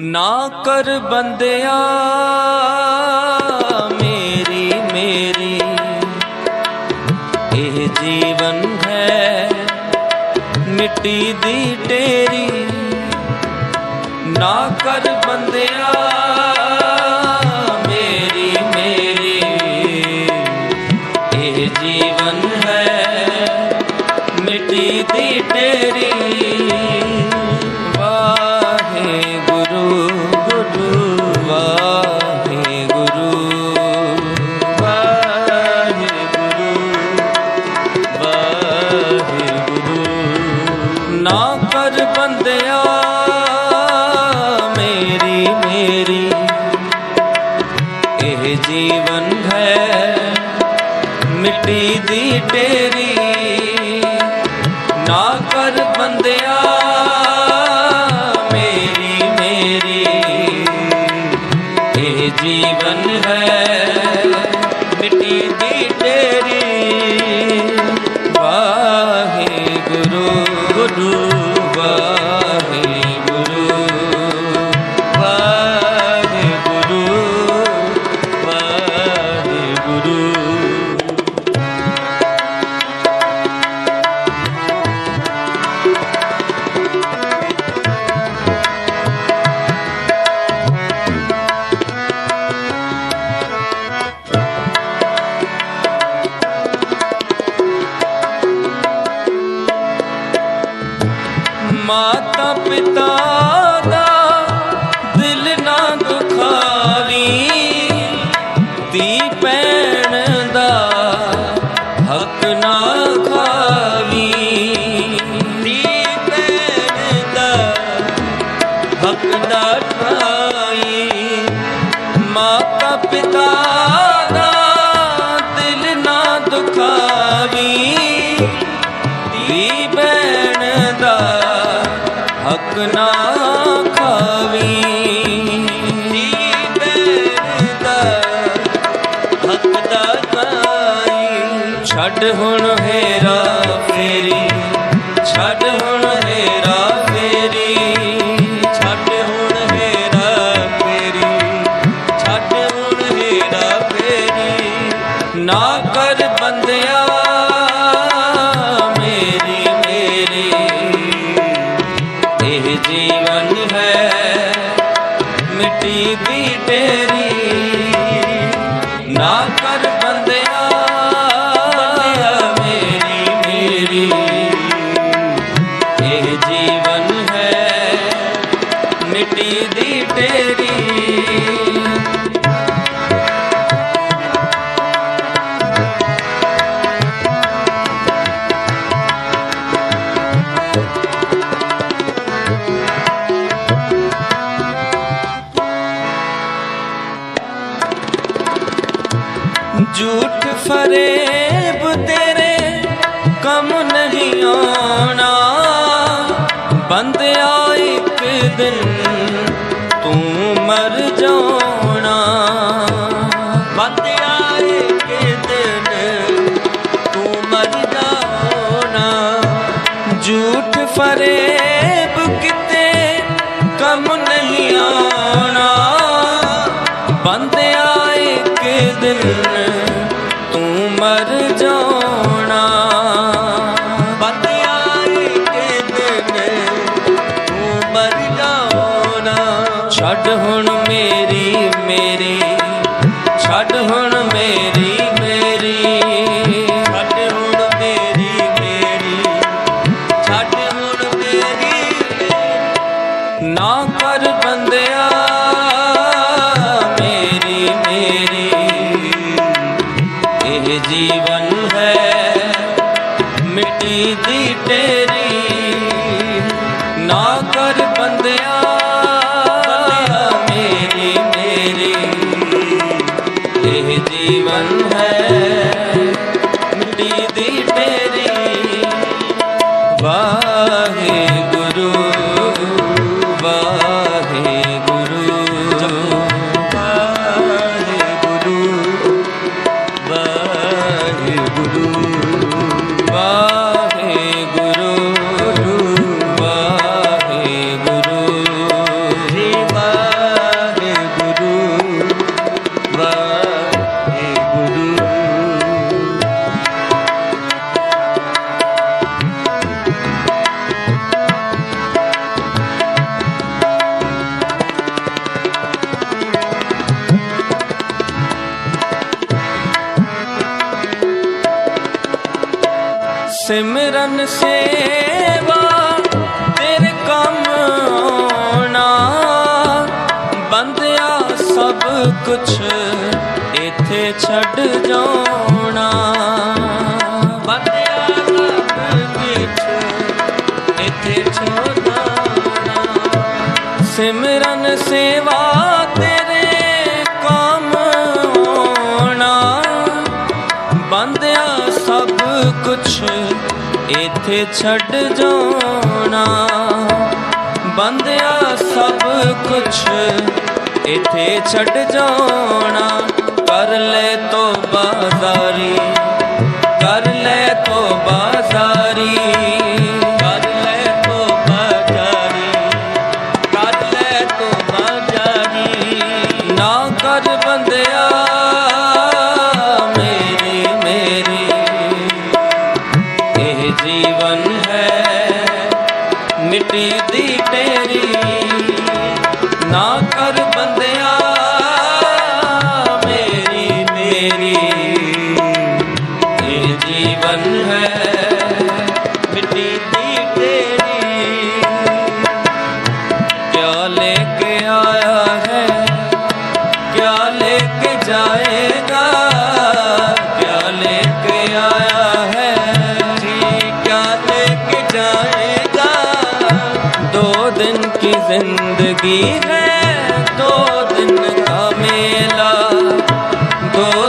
ਨਾ ਕਰ ਬੰਦਿਆ ਮੇਰੀ ਮੇਰੀ। ਇਹ ਜੀਵਨ ਹੈ ਮਿੱਟੀ ਦੀ ਢੇਰੀ। ਨਾ ਕਰ ਬੰਦਿਆ ਮਿੱਟੀ ਦੀ ਢੇਰੀ ਨਾ ਕਰ ਬੰਦਿਆ ਮੇਰੀ ਮੇਰੀ। ਇਹ ਜੀਵਨ ਹੈ ਪਿਤਾ ਦਾ ਦਿਲ ਨਾ ਦੁਖਾਵੀ। ਧੀ ਭੈਣ ਦਾ ਹੱਕ ਨਾ ਖਾਵੀ। ਦਾ ਹੱਕ ਦਾ ਖਾਈ। ਛੱਡ ਹੁਣ ਹੇਰਾ ਫੇਰੀ, ਛੱਡ ਮਿੱਟੀ ਦੀ ਨਾ ਕਰ ਝੂਠ ਫਰੇਬ ਤੇਰੇ ਕੰਮ ਨਹੀਂ ਆਉਣਾ। ਬੰਦਿਆ ਇੱਕ ਦਿਨ ਤੂੰ ਮਰ ਜਾਣਾ ਬੰਦਿਆ ਇੱਕ ਦਿਨ ਤੂੰ ਮਰ ਜਾਣਾ ਝੂਠ ਫਰੇਬ ਕਿਤੇ ਕੰਮ ਨਹੀਂ ਆਉਣਾ। ਬੰਦੇ ਦਿਨ ਤੂੰ ਮਰ ਜਾਣਾ। ਬੰਦਿਆ ਇੱਕ ਦਿਨ ਤੂੰ ਮਰ ਜਾਣਾ। ਛੱਡ ਜੀਵਨ ਹੈ। ਮਿੱਟੀ ਦੀ ਸਿਮਰਨ ਸੇਵਾ, ਤੇਰੇ ਕੰਮ ਆਉਣਾ। ਬੰਦਿਆ ਸਭ ਕੁਛ ਇੱਥੇ ਛੱਡ ਜਾਣਾ ਬੰਦਿਆ ਸਭ ਕੁਛ ਇੱਥੇ ਛੱਡ ਜਾਣਾ ਸਿਮਰਨ ਸੇਵਾ, ਤੇਰੇ ਕੰਮ ਆਉਣਾ। ਬੰਦਿਆ ਸਭ ਕੁਛ ਇੱਥੇ ਛੱਡ ਜਾਣਾ। ਬੰਦਿਆ ਸਭ ਕੁਛ ਇੱਥੇ ਛੱਡ ਜਾਣਾ।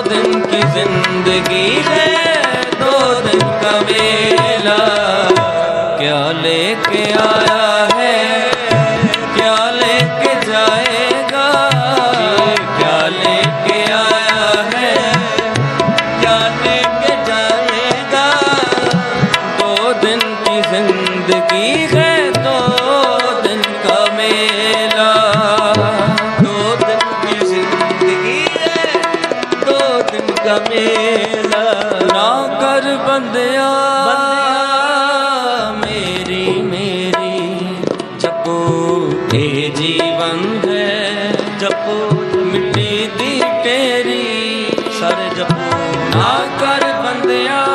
दिन की जिंदगी है ਮੇਲਾ। ਨਾ ਕਰ ਬੰਦਿਆ। ਮੇਰੀ ਮੇਰੀ। ਜਪੋ ਤੇ ਜੀਵਨ ਹੈ। ਜਪੋ ਮਿੱਟੀ ਦੀ ਟੇਰੀ ਸਰ ਜਪੋ। ਨਾ ਕਰ ਬੰਦਿਆ।